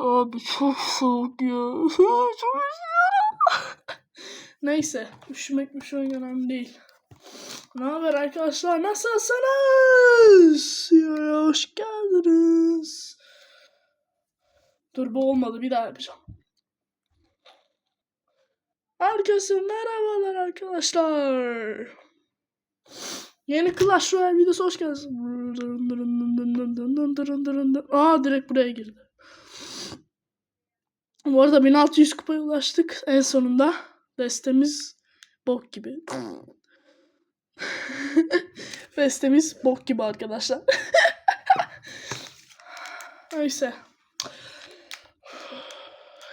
Abi çok soğuk ya. çok üşüyorum. Neyse. Üşümek üşümek önemli değil. Ne haber arkadaşlar? Nasılsınız? Ya, hoş geldiniz. Dur bu olmadı. Bir daha yapacağım. Herkese merhabalar arkadaşlar. Yeni Clash Royale videosu hoş geldiniz. Aa direkt buraya girdi. Bu arada 1600 kupaya ulaştık en sonunda. Destemiz bok gibi. Destemiz bok gibi arkadaşlar. Neyse.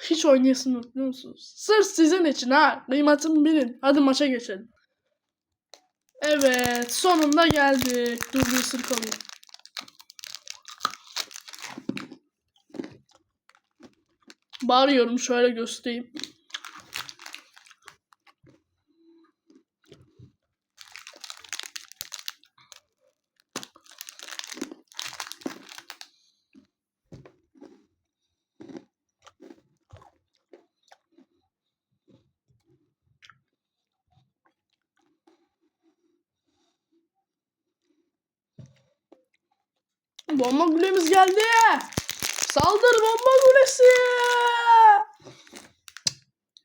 Hiç oynayasın yok biliyor musunuz? Sırf sizin için ha. Kıymetimi bilin. Hadi maça geçelim. Evet. Sonunda geldik. Dur bir ısırık alayım. Bağırıyorum şöyle göstereyim. Bomba kulemiz geldi. Saldır bomba kulesi.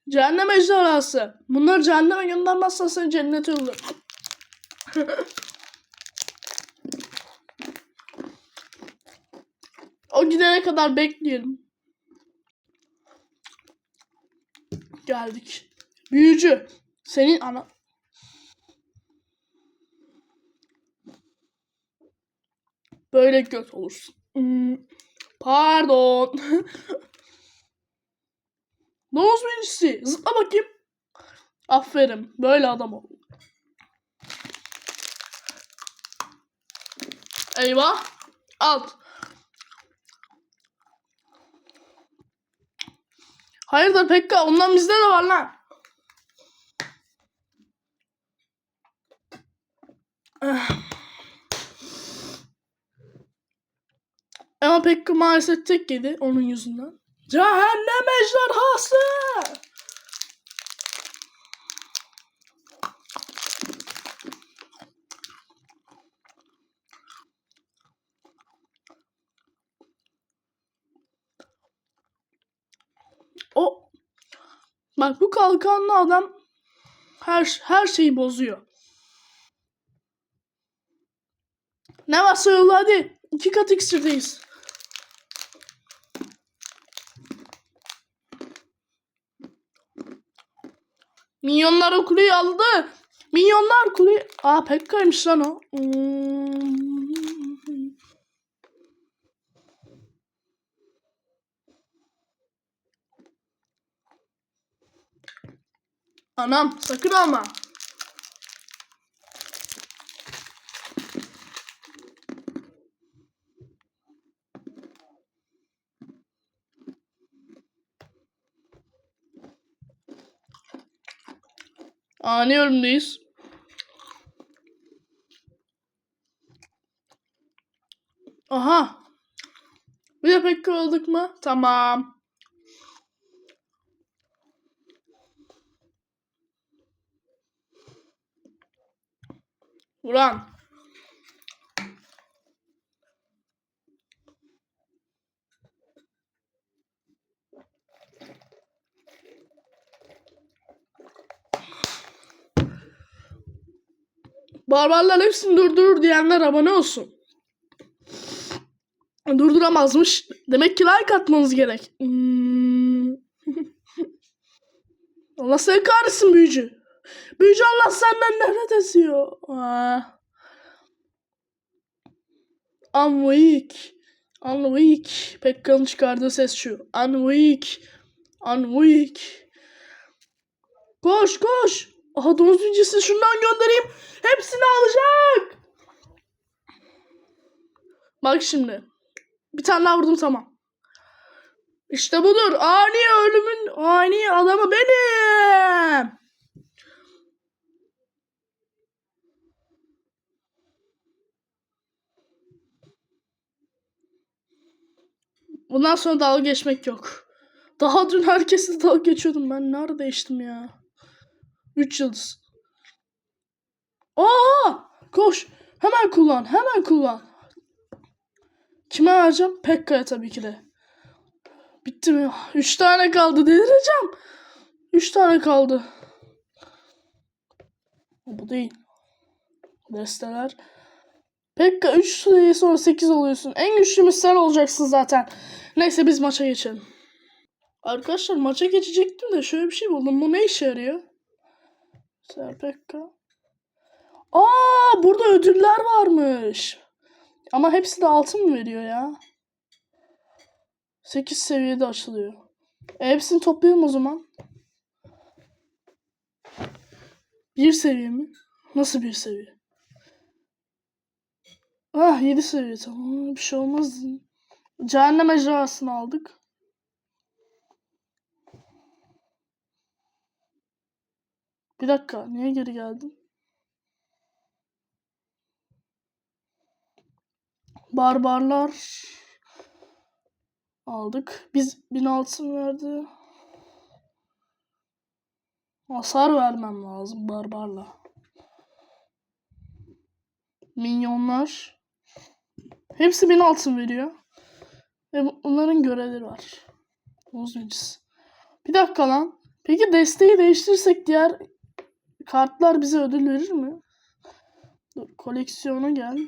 Cehennem ejderhası. Bunları cehenneme göndermezsen seni cennete yollar. o gidene kadar bekleyelim. Geldik. Büyücü. Senin ana... Böyle göt olursun. Hmm, Pardon. Domuz birincisi. Zıpla bakayım. Aferin. Böyle adam ol. Eyvah. Alt. Hayırdır Pekka? Ondan bizde de var lan. Ama Pekka maalesef tek yedi onun yüzünden. Cehennem ejderhası! O Bak bu kalkanlı adam her her şeyi bozuyor. Ne varsa yolla hadi. İki kat iksirdeyiz. Minyonlar o kuleyi aldı. Minyonlar kuleyi... Aa Pekka'ymış lan o. Anam sakın alma. Ani ölümdeyiz. Aha. Bir de pek olduk mu? Tamam. Ulan. Barbarlar hepsini durdurur diyenler abone olsun. Durduramazmış. Demek ki like atmanız gerek. Hmm. Allah seni kahretsin büyücü. Büyücü Allah senden nefret ediyor. Weak. I'm weak. Pekka'nın çıkardığı ses şu. I'm weak. Koş koş. Aha domuz bincisi şundan göndereyim. Hepsini alacak. Bak şimdi. Bir tane daha vurdum tamam. İşte budur. Ani ölümün ani adamı benim. Bundan sonra dalga geçmek yok. Daha dün herkesle dalga geçiyordum ben. Nerede değiştim ya? 3 yıldız. Aa! Koş. Hemen kullan. Hemen kullan. Kime vereceğim? Pekka'ya tabii ki de. Bitti mi? 3 tane kaldı. Delireceğim. 3 tane kaldı. Bu değil. Desteler. Pekka 3 sayı sonra 8 oluyorsun. En güçlümüz sen olacaksın zaten. Neyse biz maça geçelim. Arkadaşlar maça geçecektim de şöyle bir şey buldum. Bu ne işe yarıyor? Serpekka. Aa burada ödüller varmış. Ama hepsi de altın mı veriyor ya? 8 seviyede açılıyor. E, hepsini toplayalım o zaman. Bir seviye mi? Nasıl bir seviye? Ah 7 seviye tamam bir şey olmaz. Cehennem ejderhasını aldık. Bir dakika niye geri geldin? Barbarlar aldık. Biz 1006 mı verdi? Hasar vermem lazım barbarla. Minyonlar. Hepsi 1000 altın veriyor. Ve bunların görevleri var. Bozmayacağız. Bir dakika lan. Peki desteği değiştirirsek diğer kartlar bize ödül verir mi? Dur koleksiyona gel.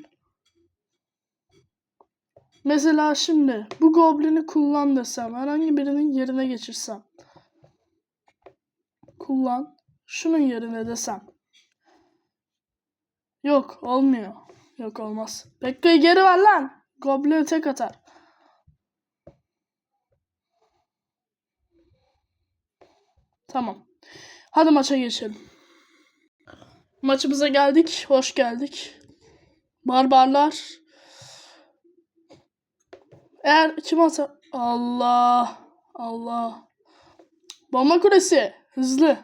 Mesela şimdi bu goblini kullan desem herhangi birinin yerine geçirsem. Kullan. Şunun yerine desem. Yok olmuyor. Yok olmaz. Pekka'yı geri ver lan. Goblin tek atar. Tamam. Hadi maça geçelim. Maçımıza geldik. Hoş geldik. Barbarlar. Eğer kim atar... Allah. Allah. Bomba kulesi. Hızlı.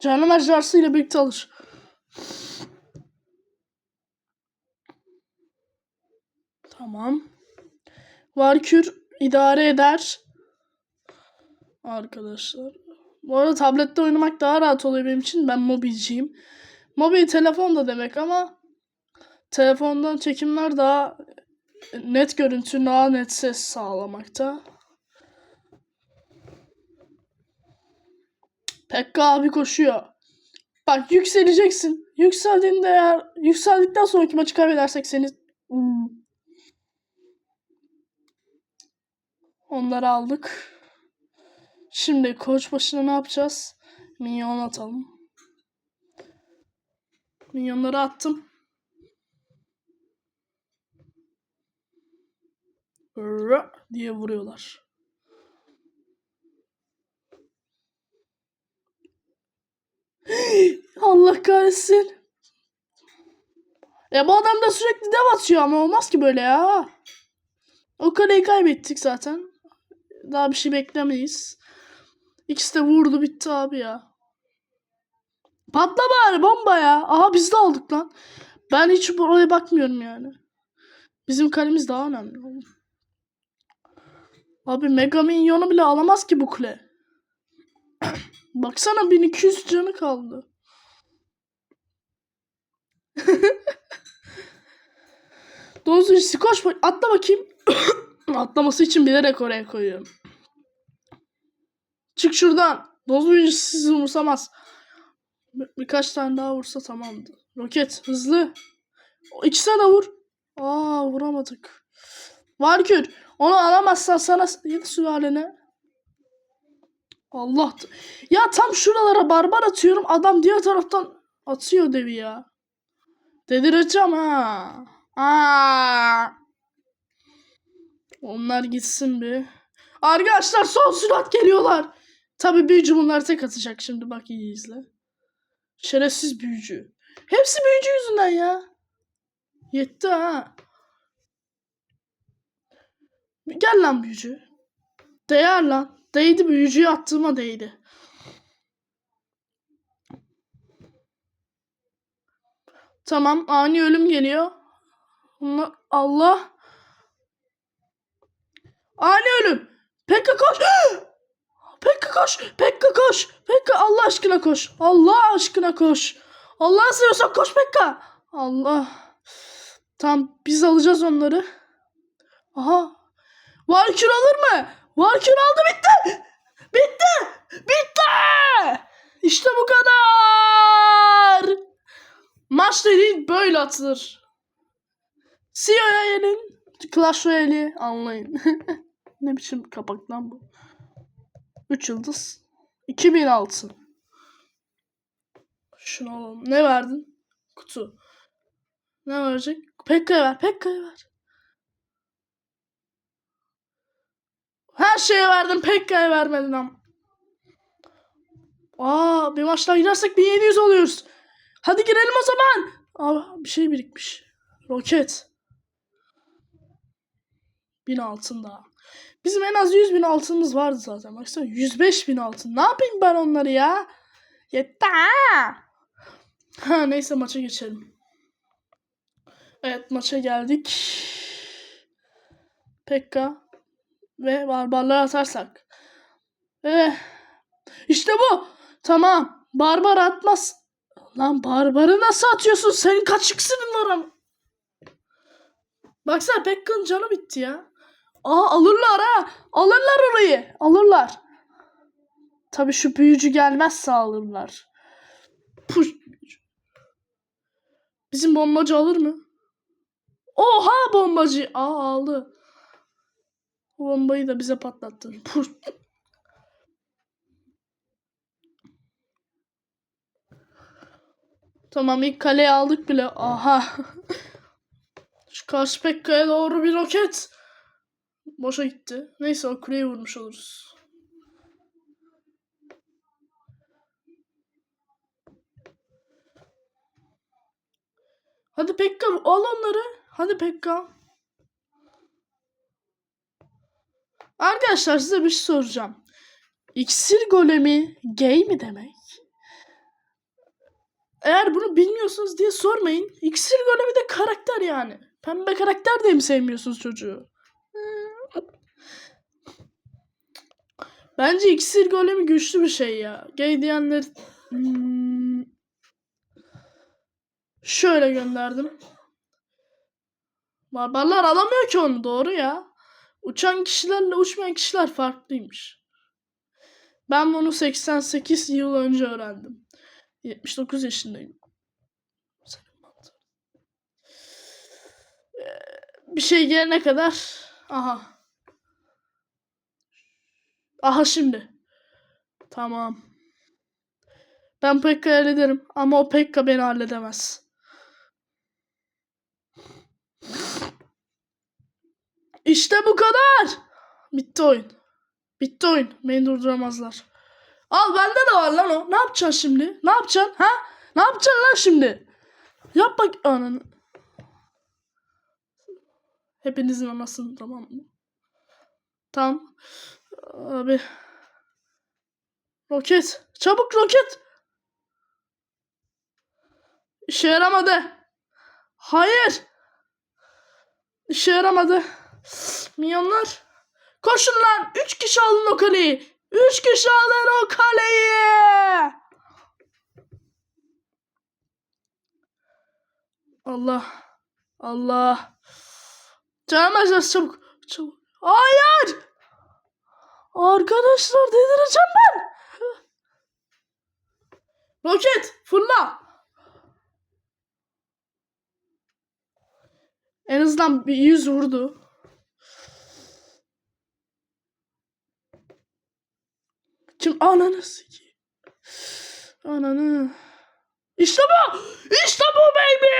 Canım ejderhası ile birlikte alır. Tamam. Valkür idare eder. Arkadaşlar. Bu arada tablette oynamak daha rahat oluyor benim için. Ben mobilciyim. Mobil telefon da demek ama telefondan çekimler daha net görüntü, daha net ses sağlamakta. Pekka abi koşuyor. Bak yükseleceksin. Yükseldiğinde eğer yükseldikten sonraki maçı kaybedersek seni Hmm. Onları aldık. Şimdi koç başına ne yapacağız? Minyon atalım. Minyonları attım. Rı diye vuruyorlar. Allah kahretsin. Ya bu adam da sürekli dev atıyor ama olmaz ki böyle ya. O kaleyi kaybettik zaten. Daha bir şey beklemeyiz. İkisi de vurdu bitti abi ya. Patla bari bomba ya. Aha biz de aldık lan. Ben hiç buraya bakmıyorum yani. Bizim kalemiz daha önemli. Abi Mega Minyon'u bile alamaz ki bu kule. Baksana 1200 canı kaldı. Dozucu koş bak atla bakayım. Atlaması için bilerek oraya koyuyorum. Çık şuradan. Dozucu sizi umursamaz. Bir- birkaç tane daha vursa tamamdı. Roket hızlı. İkisine de vur. Aa vuramadık. Valkür onu alamazsan sana yedi sülalene. Allah. Ya tam şuralara barbar atıyorum. Adam diğer taraftan atıyor devi ya. Delireceğim ha. Aa. Onlar gitsin bir. Arkadaşlar son sürat geliyorlar. Tabi büyücü bunları tek atacak şimdi bak iyi izle. Şerefsiz büyücü. Hepsi büyücü yüzünden ya. Yetti ha. Gel lan büyücü. Değer lan. Değdi büyücüyü attığıma değdi. Tamam ani ölüm geliyor. Allah. Ani ölüm. Pekka koş. Pekka koş. Pekka koş. Pekka Allah aşkına koş. Allah aşkına koş. Allah seviyorsan koş Pekka. Allah. Tamam biz alacağız onları. Aha. Valkür alır mı? Valkür aldı bitti. Bitti. Bitti. İşte bu kadar. Maç dediğin böyle atılır. CEO'ya gelin. Clash Royale'i anlayın. ne biçim kapak lan bu? 3 yıldız. 2000 altın. Şunu alalım. Ne verdin? Kutu. Ne verecek? Pekka'ya ver. Pekka'ya ver. Her şeye verdim. Pekka'ya vermedin ama. Aa, bir maç daha girersek 1700 oluyoruz. Hadi girelim o zaman. Aa, bir şey birikmiş. Roket. 1000 altın daha. Bizim en az 100 bin altınımız vardı zaten. Baksana 105 bin altın. Ne yapayım ben onları ya? Yeter. Ha neyse maça geçelim. Evet maça geldik. Pekka ve barbarlar atarsak. Eh, işte bu. Tamam. Barbar atmaz. Lan barbarı nasıl atıyorsun? Senin kaç iksirin var ama. Baksana Pekka'nın canı bitti ya. Aa alırlar ha. Alırlar orayı. Alırlar. Tabii şu büyücü gelmezse alırlar. Puş. Bizim bombacı alır mı? Oha bombacı. Aa aldı. Bombayı da bize patlattın. Puş. Tamam ilk kaleyi aldık bile. Aha. Şu karşı Pekka'ya doğru bir roket. Boşa gitti. Neyse o kuleye vurmuş oluruz. Hadi Pekka al onları. Hadi Pekka. Arkadaşlar size bir şey soracağım. İksir golemi gay mi demek? Eğer bunu bilmiyorsunuz diye sormayın. İksir golemi de karakter yani. Pembe karakter diye mi sevmiyorsunuz çocuğu? Bence iksir golemi güçlü bir şey ya. Gay diyenler Hmm. şöyle gönderdim. Barbarlar alamıyor ki onu doğru ya. Uçan kişilerle uçmayan kişiler farklıymış. Ben bunu 88 yıl önce öğrendim. 79 yaşındayım. Ee, Bir şey gelene kadar aha. Aha şimdi. Tamam. Ben Pekka hallederim ama o Pekka beni halledemez. İşte bu kadar. Bitti oyun. Bitti oyun. Beni durduramazlar. Al bende de var lan o. Ne yapacaksın şimdi? Ne yapacaksın? Ha? Ne yapacaksın lan şimdi? Yap bak ananı. Hepinizin anasını tamam mı? Tamam. Abi. Roket. Çabuk roket. İşe yaramadı. Hayır. İşe yaramadı. Milyonlar. Koşun lan. Üç kişi alın o kaleyi. Üç kişi alın o kaleyi. Allah. Allah. Canım acısı çabuk. Çabuk. Hayır. Arkadaşlar delireceğim ben. Roket fırla. En azından bir yüz vurdu. Kim ananı sikeyim. Ananı. İşte bu. İşte bu baby.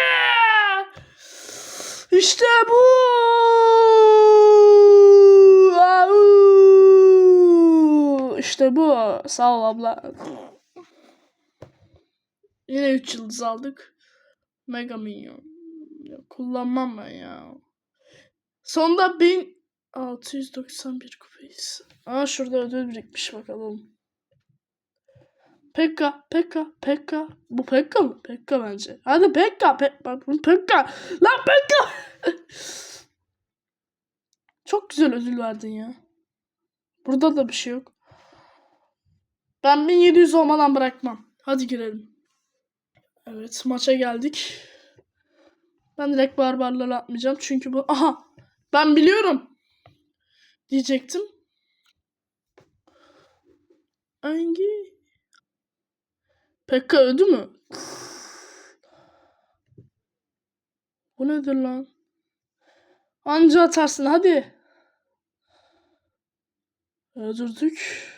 İşte bu. İşte bu. Sağ ol abla. Yine 3 yıldız aldık. Mega Minyon. Ya, kullanmam ben ya. Sonda 1691 kupayız. Aa şurada ödül birikmiş bakalım. Pekka, Pekka, Pekka. Bu Pekka mı? Pekka bence. Hadi Pekka, Pe bak bu Pekka. Lan Pekka. çok güzel ödül verdin ya. Burada da bir şey yok. Ben 1700 olmadan bırakmam. Hadi girelim. Evet maça geldik. Ben direkt barbarları atmayacağım. Çünkü bu... Aha! Ben biliyorum. Diyecektim. Hangi? Pekka öldü mü? Bu nedir lan? Anca atarsın hadi. Öldürdük.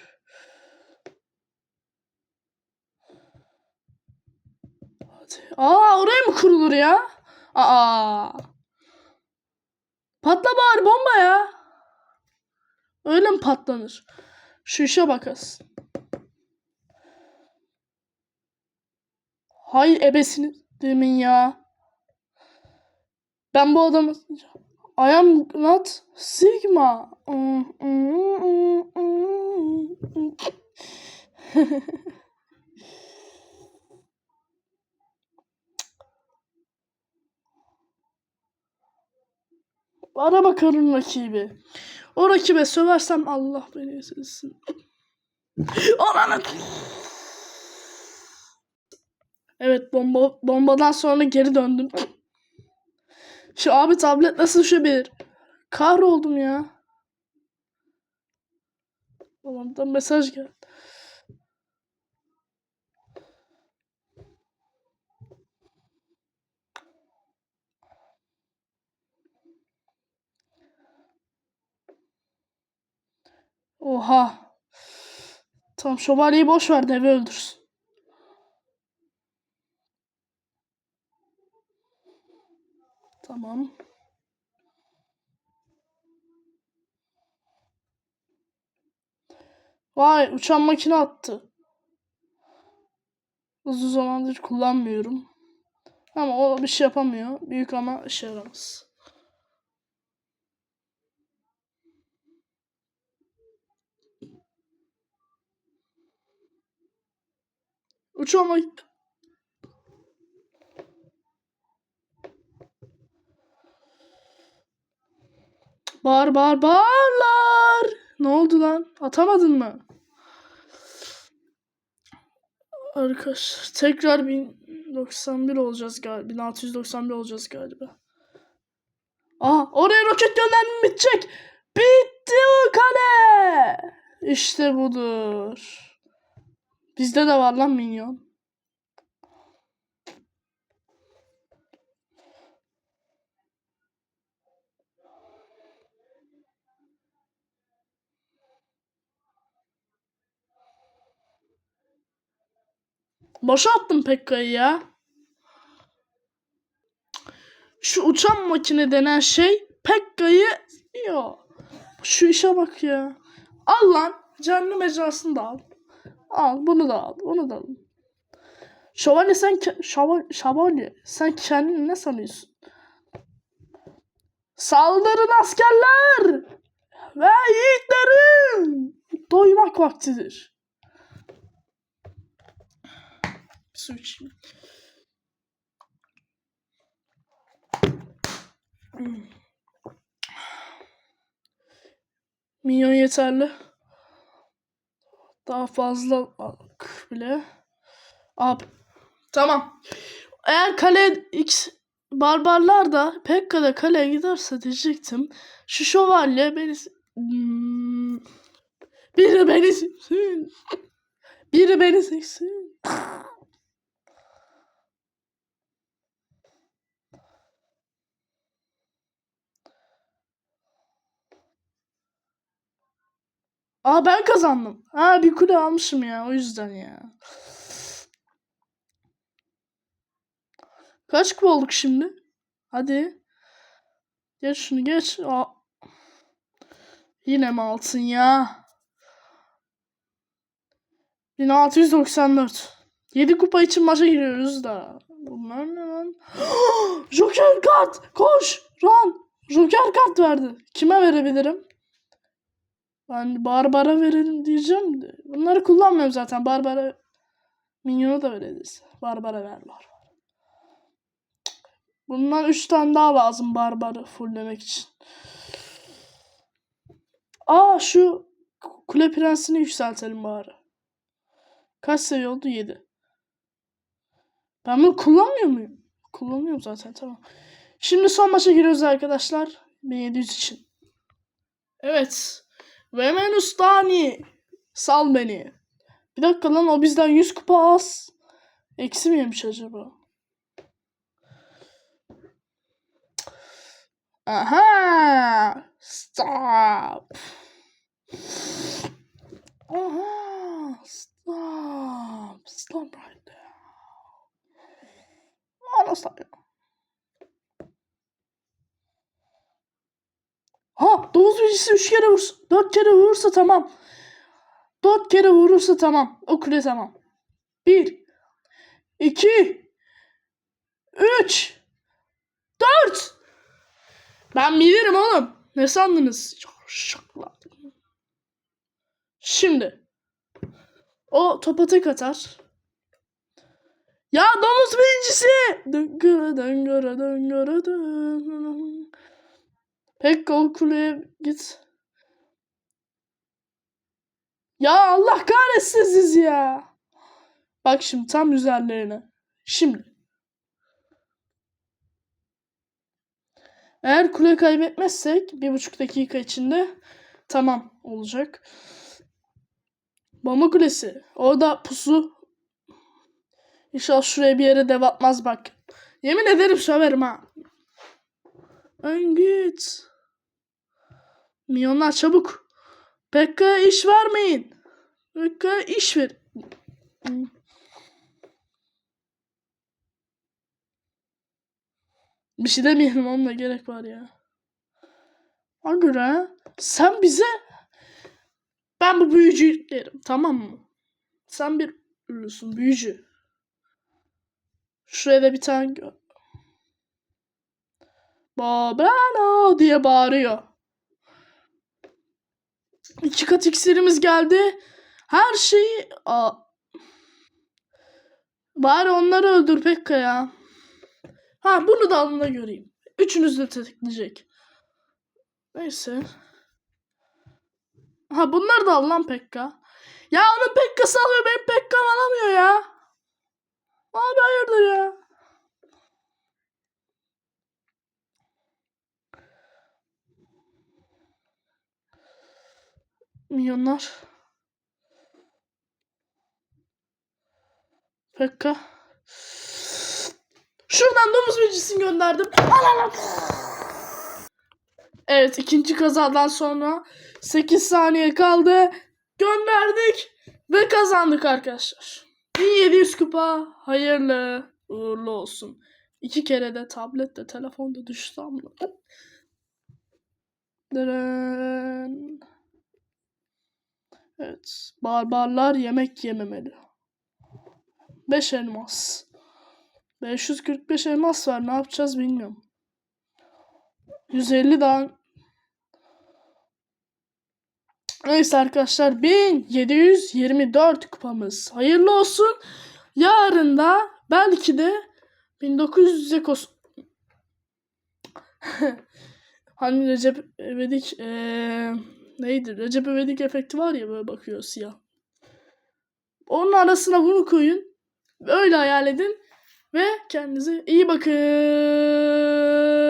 Aa oraya mı kurulur ya? Aa. Patla bari bomba ya. Öyle mi patlanır? Şu işe bakasın. Hay ebesini demin ya. Ben bu adamı I am not Sigma. Ara bakalım rakibi. O rakibe söversem Allah beni esirsin. Ananı. Evet bomba bombadan sonra geri döndüm. Şu abi tablet nasıl düşebilir? Kahroldum ya. Babamdan mesaj geldi. Oha. Tamam şövalyeyi boş ver devi öldürsün. Tamam. Vay uçan makine attı. Uzun zamandır kullanmıyorum. Ama o bir şey yapamıyor. Büyük ama işe yaramaz. Uçan makine. Bağır bağır bağırlar. Ne oldu lan? Atamadın mı? Arkadaşlar tekrar 1091 olacağız galiba. 1691 olacağız galiba. Aa oraya roket göndermem bitecek. Bitti o kale. İşte budur. Bizde de var lan minyon. Boşa attım Pekka'yı ya. Şu uçan makine denen şey Pekka'yı yo. Şu işe bak ya. Al lan. Canlı mecrasını da al. Al bunu da al. Bunu da al. Şövalye sen şava- şövalye sen kendini ne sanıyorsun? Saldırın askerler ve yiğitlerim. Doymak vaktidir. Su içeyim. Hmm. Minyon yeterli. Daha fazla bak bile. Abi. Tamam. Eğer kale X barbarlar da Pekka'da kaleye giderse diyecektim. Şu şövalye beni Hmm. biri beni. Biri beni siksin. Aa ben kazandım. Ha bir kule almışım ya o yüzden ya. Kaç kupa olduk şimdi? Hadi. Geç şunu geç. Aa. Yine mi altın ya? 1694. 7 kupa için maça giriyoruz da. Bunlar ne lan? Joker kart! Koş! Run! Joker kart verdi. Kime verebilirim? Ben Barbar'a verelim diyeceğim de. Bunları kullanmıyorum zaten. Barbar'a Minyon'a da veririz. Barbar'a ver Barbar. Bundan 3 tane daha lazım Barbar'ı fulllemek için. Aa şu kule prensini yükseltelim bari. Kaç seviye oldu? 7. Ben bunu kullanmıyor muyum? Kullanıyorum zaten tamam. Şimdi son maça giriyoruz arkadaşlar. 1700 için. Evet. Vemen Ustani. Sal beni. Bir dakika lan o bizden 100 kupa az. Eksi mi yemiş acaba? Aha! Stop! Aha! Stop! Stop right there. Ana Ha! Domuz büyücüsü 3 kere vursa, 4 kere vurursa tamam. 4 kere vurursa tamam. O kule tamam. 1 2 3 4 Ben bilirim oğlum. Ne sandınız? Şakla. Şimdi. O topa tek atar. Ya domuz birincisi. Dıngıra dıngıra dıngıra dıngıra. Pekka o kuleye git. Ya Allah kahretsin siz ya. Bak şimdi tam üzerlerine. Şimdi. Eğer kule kaybetmezsek bir buçuk dakika içinde tamam olacak. Bomba kulesi. Orada pusu. İnşallah şuraya bir yere dev atmaz bak. Yemin ederim söverim ha. Ön git. Milyonlar çabuk. Pekka iş vermeyin. Pekka iş ver. Bir şey demeyelim onunla gerek var ya. O göre sen bize ben bu büyücü derim tamam mı? Sen bir ürüsün büyücü. Şuraya da bir tane Babrano diye bağırıyor. İki kat iksirimiz geldi. Her şeyi... Aa. Bari onları öldür Pekka ya. Ha bunu da alnına göreyim. Üçünüz de tetikleyecek. Neyse. Ha bunları da al lan Pekka. Ya onun Pekka'sı alıyor benim Pekka'm alamıyor ya. Abi hayırdır ya. Milyonlar. Pekka. Şuradan domuz büyücüsünü gönderdim. Al al al. Evet ikinci kazadan sonra 8 saniye kaldı. Gönderdik ve kazandık arkadaşlar. 1700 kupa hayırlı uğurlu olsun. İki kere de tablette telefonda düştü ama. Dırın. Evet. Barbarlar yemek yememeli. 5 elmas. 545 elmas var. Ne yapacağız bilmiyorum. 150 daha. Neyse arkadaşlar 1724 kupamız. Hayırlı olsun. Yarın da belki de 1900'e kos... hani Recep İvedik eee neydi? Recep İvedik efekti var ya böyle bakıyor siyah. Onun arasına bunu koyun. Öyle hayal edin. Ve kendinize iyi bakın.